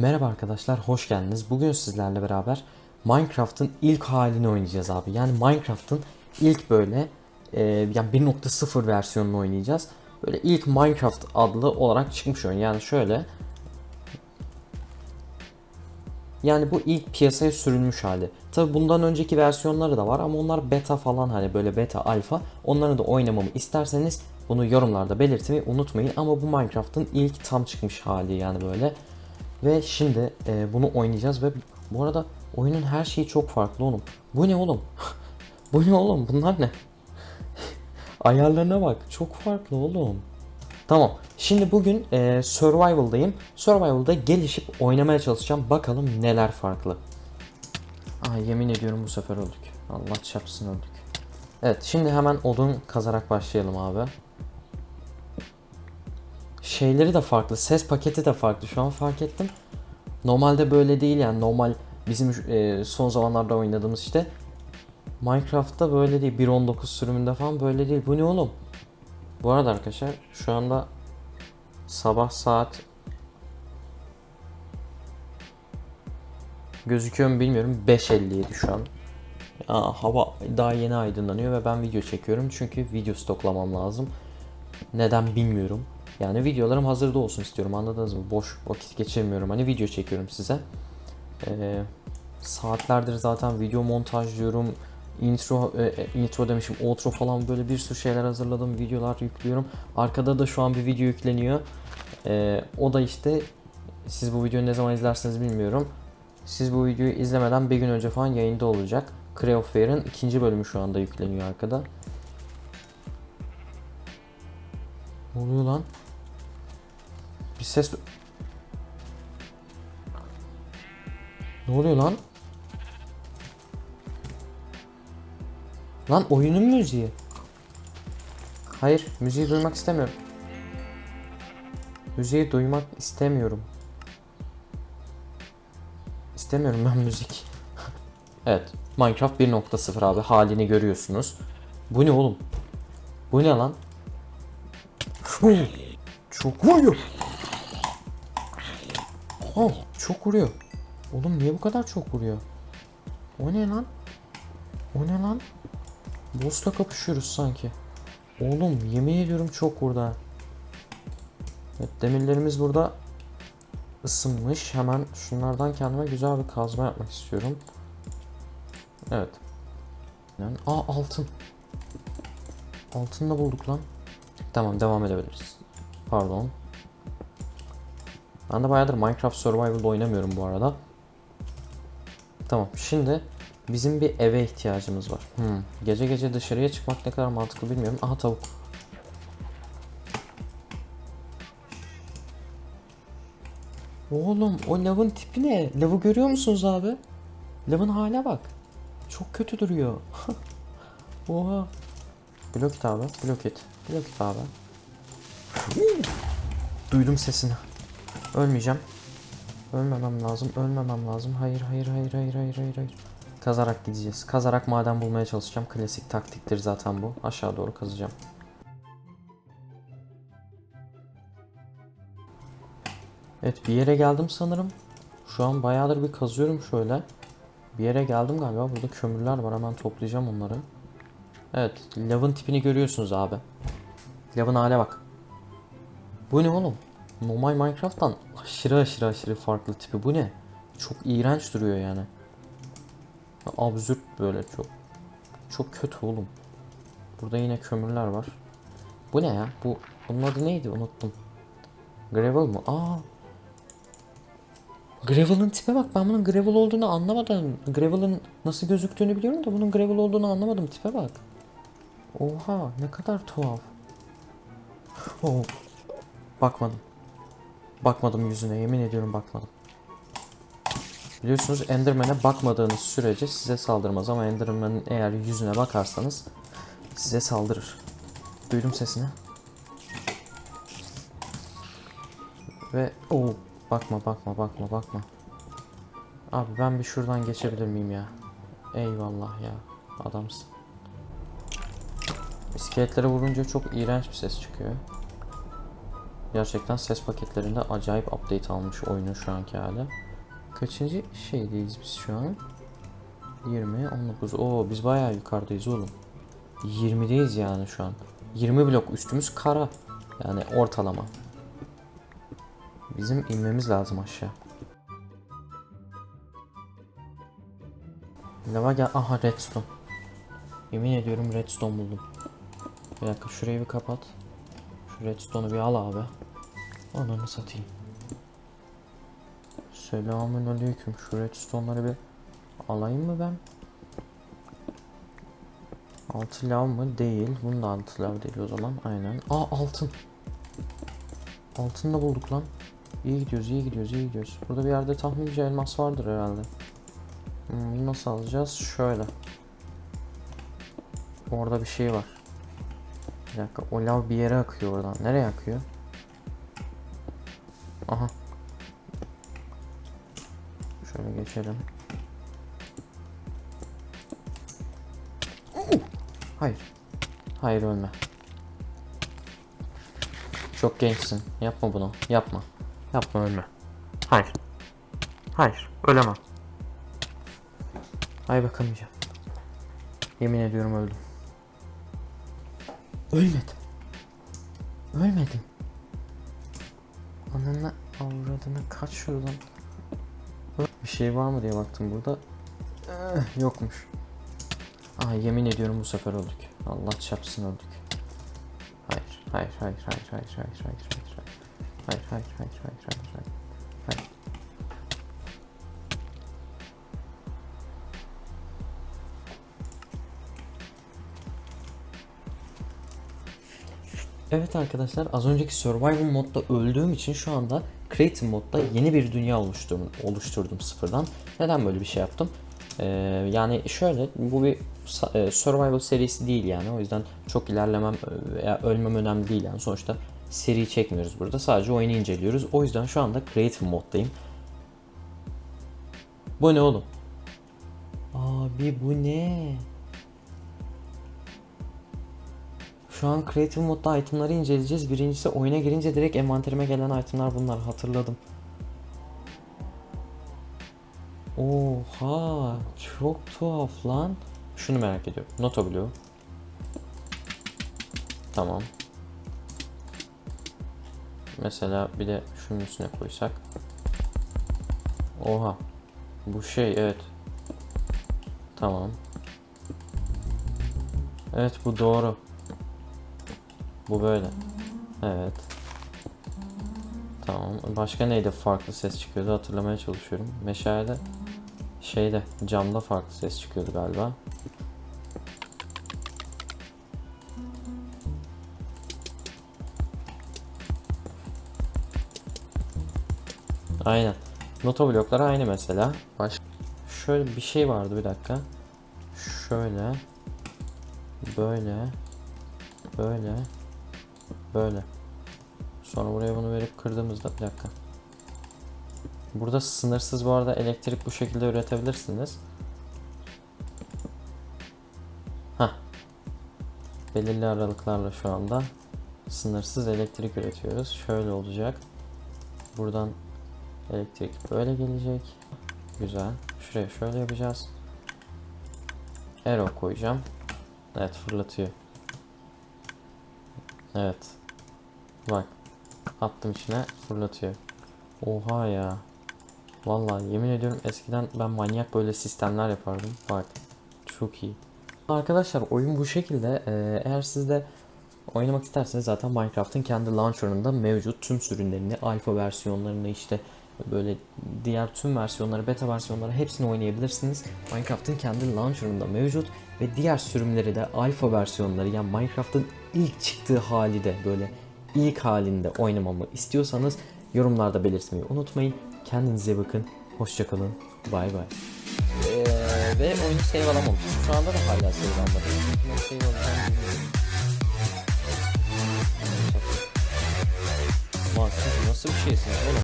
Merhaba arkadaşlar, hoş geldiniz. Bugün sizlerle beraber Minecraft'ın ilk halini oynayacağız abi. Yani Minecraft'ın ilk böyle e, yani 1.0 versiyonunu oynayacağız. Böyle ilk Minecraft adlı olarak çıkmış oyun. Yani şöyle yani bu ilk piyasaya sürülmüş hali. Tabi bundan önceki versiyonları da var ama onlar beta falan hani böyle beta alfa. Onları da oynamamı isterseniz bunu yorumlarda belirtmeyi unutmayın. Ama bu Minecraft'ın ilk tam çıkmış hali yani böyle. Ve şimdi e, bunu oynayacağız ve bu arada oyunun her şeyi çok farklı oğlum. Bu ne oğlum? bu ne oğlum? Bunlar ne? Ayarlarına bak. Çok farklı oğlum. Tamam. Şimdi bugün e, Survival'dayım. Survival'da gelişip oynamaya çalışacağım. Bakalım neler farklı. Ay yemin ediyorum bu sefer öldük. Allah çarpsın öldük. Evet şimdi hemen odun kazarak başlayalım abi. Şeyleri de farklı. Ses paketi de farklı. Şu an fark ettim. Normalde böyle değil yani. Normal bizim e, son zamanlarda oynadığımız işte Minecraft'ta böyle değil. 1.19 sürümünde falan böyle değil. Bu ne oğlum? Bu arada arkadaşlar şu anda sabah saat gözüküyor mu bilmiyorum 5.57 şu an. Ya, hava daha yeni aydınlanıyor ve ben video çekiyorum çünkü video stoklamam lazım. Neden bilmiyorum. Yani videolarım hazırda olsun istiyorum anladınız mı? Boş vakit geçirmiyorum hani video çekiyorum size. Ee, saatlerdir zaten video montajlıyorum. Intro, e, e, intro demişim, outro falan böyle bir sürü şeyler hazırladım. Videolar yüklüyorum. Arkada da şu an bir video yükleniyor. Ee, o da işte siz bu videoyu ne zaman izlersiniz bilmiyorum. Siz bu videoyu izlemeden bir gün önce falan yayında olacak. Cray of Fear'ın ikinci bölümü şu anda yükleniyor arkada. Ne oluyor lan? Bir ses... Ne oluyor lan? Lan oyunun müziği. Hayır, müziği duymak istemiyorum. Müziği duymak istemiyorum. İstemiyorum ben müzik. evet, Minecraft 1.0 abi halini görüyorsunuz. Bu ne oğlum? Bu ne lan? Çok vuruyor. Oh, çok vuruyor. Oğlum niye bu kadar çok vuruyor? O ne lan? O ne lan? Boss'la kapışıyoruz sanki. Oğlum yemin ediyorum çok vurdu. Evet demirlerimiz burada ısınmış. Hemen şunlardan kendime güzel bir kazma yapmak istiyorum. Evet. Yani, aa altın. Altın da bulduk lan. Tamam devam edebiliriz. Pardon. Ben de bayağıdır Minecraft Survival'da oynamıyorum bu arada. Tamam şimdi bizim bir eve ihtiyacımız var. Hmm. Gece gece dışarıya çıkmak ne kadar mantıklı bilmiyorum. Aha tavuk. Oğlum o lavın tipi ne? Lavı görüyor musunuz abi? Lavın hale bak. Çok kötü duruyor. Oha. Blok it abi. Blok it. Blok it abi. Duydum sesini. Ölmeyeceğim. Ölmemem lazım. Ölmemem lazım. Hayır hayır hayır hayır hayır hayır hayır. Kazarak gideceğiz. Kazarak maden bulmaya çalışacağım. Klasik taktiktir zaten bu. Aşağı doğru kazacağım. Evet bir yere geldim sanırım. Şu an bayağıdır bir kazıyorum şöyle. Bir yere geldim galiba. Burada kömürler var. Hemen toplayacağım onları. Evet. Lavın tipini görüyorsunuz abi. Lavın hale bak. Bu ne oğlum? Normal Minecraft'tan aşırı aşırı aşırı farklı tipi. Bu ne? Çok iğrenç duruyor yani. Absürt böyle çok. Çok kötü oğlum. Burada yine kömürler var. Bu ne ya? Bu bunun adı neydi? Unuttum. Gravel mı? Aa. Gravel'ın tipe bak. Ben bunun gravel olduğunu anlamadım. Gravel'ın nasıl gözüktüğünü biliyorum da bunun gravel olduğunu anlamadım. Tipe bak. Oha ne kadar tuhaf. Oh. Bakmadım. Bakmadım yüzüne yemin ediyorum bakmadım. Biliyorsunuz Enderman'e bakmadığınız sürece size saldırmaz ama Enderman'in eğer yüzüne bakarsanız size saldırır. Duydum sesini. Ve o bakma bakma bakma bakma. Abi ben bir şuradan geçebilir miyim ya? Eyvallah ya adamsın. İskeletlere vurunca çok iğrenç bir ses çıkıyor. Gerçekten ses paketlerinde acayip update almış oyunun şu anki hali. Kaçıncı şeydeyiz biz şu an? 20, 19. Oo biz bayağı yukarıdayız oğlum. 20'deyiz yani şu an. 20 blok üstümüz kara. Yani ortalama. Bizim inmemiz lazım aşağı. Lava gel. Aha redstone. Yemin ediyorum redstone buldum. Bir dakika şurayı bir kapat. Şu redstone'u bir al abi. Ananı satayım. Selamun aleyküm. Şu redstone'ları bir alayım mı ben? Altı lav mı? Değil. Bunun da altı lav değil o zaman. Aynen. Aa altın. Altın da bulduk lan. İyi gidiyoruz, iyi gidiyoruz, iyi gidiyoruz. Burada bir yerde tahminimce elmas vardır herhalde. Hmm, bunu nasıl alacağız? Şöyle. Orada bir şey var. Bir dakika. O lav bir yere akıyor oradan. Nereye akıyor? Aha. Şöyle geçelim. Hayır. Hayır ölme. Çok gençsin. Yapma bunu. Yapma. Yapma ölme. Hayır. Hayır. Ölemem. Ay bakamayacağım. Yemin ediyorum öldüm. Ölmedim. Ölmedim. Ananı avradını kaç. Bir şey var mı diye baktım burada. Eh, yokmuş. Aa yemin ediyorum bu sefer öldük. Allah çarpsın öldük. Hayır, hayır, hayır, hayır, hayır, hayır, hayır, hayır, hayır. Hayır, hayır, hayır, hayır, hayır, hayır. Hayır. Evet arkadaşlar az önceki survival modda öldüğüm için şu anda creative modda yeni bir dünya oluşturdum, oluşturdum sıfırdan. Neden böyle bir şey yaptım? Ee, yani şöyle bu bir e, survival serisi değil yani o yüzden çok ilerlemem e, veya ölmem önemli değil yani sonuçta seri çekmiyoruz burada sadece oyunu inceliyoruz. O yüzden şu anda creative moddayım. Bu ne oğlum? Abi bu ne? Şu an Creative modda itemları inceleyeceğiz. Birincisi oyuna girince direkt envanterime gelen itemlar bunlar. Hatırladım. Oha, çok tuhaf lan. Şunu merak ediyorum. Nota Blue. Tamam. Mesela bir de şunun üstüne koysak. Oha. Bu şey evet. Tamam. Evet bu doğru. Bu böyle. Evet. Tamam. Başka neyde farklı ses çıkıyordu hatırlamaya çalışıyorum. Meşalede şeyde camda farklı ses çıkıyordu galiba. Aynen. Nota blokları aynı mesela. Baş Şöyle bir şey vardı bir dakika. Şöyle. Böyle. Böyle. Böyle. Sonra buraya bunu verip kırdığımızda bir dakika. Burada sınırsız bu arada elektrik bu şekilde üretebilirsiniz. Hah. Belirli aralıklarla şu anda sınırsız elektrik üretiyoruz. Şöyle olacak. Buradan elektrik böyle gelecek. Güzel. Şuraya şöyle yapacağız. Arrow koyacağım. Evet fırlatıyor. Evet. Bak. Attım içine fırlatıyor. Oha ya. Vallahi yemin ediyorum eskiden ben manyak böyle sistemler yapardım. Bak. Çok iyi. Arkadaşlar oyun bu şekilde. Ee, eğer siz de oynamak isterseniz zaten Minecraft'ın kendi launcher'ında mevcut tüm sürümlerini, alfa versiyonlarını işte böyle diğer tüm versiyonları, beta versiyonları hepsini oynayabilirsiniz. Minecraft'ın kendi launcher'ında mevcut ve diğer sürümleri de alfa versiyonları yani Minecraft'ın ilk çıktığı hali de böyle ilk halinde oynamamı istiyorsanız yorumlarda belirtmeyi unutmayın. Kendinize bakın. Hoşçakalın. Bay bay. Ee, ve oyunu save alamamışım. Şu anda da hala save almadım. Nasıl bir şeysiniz oğlum?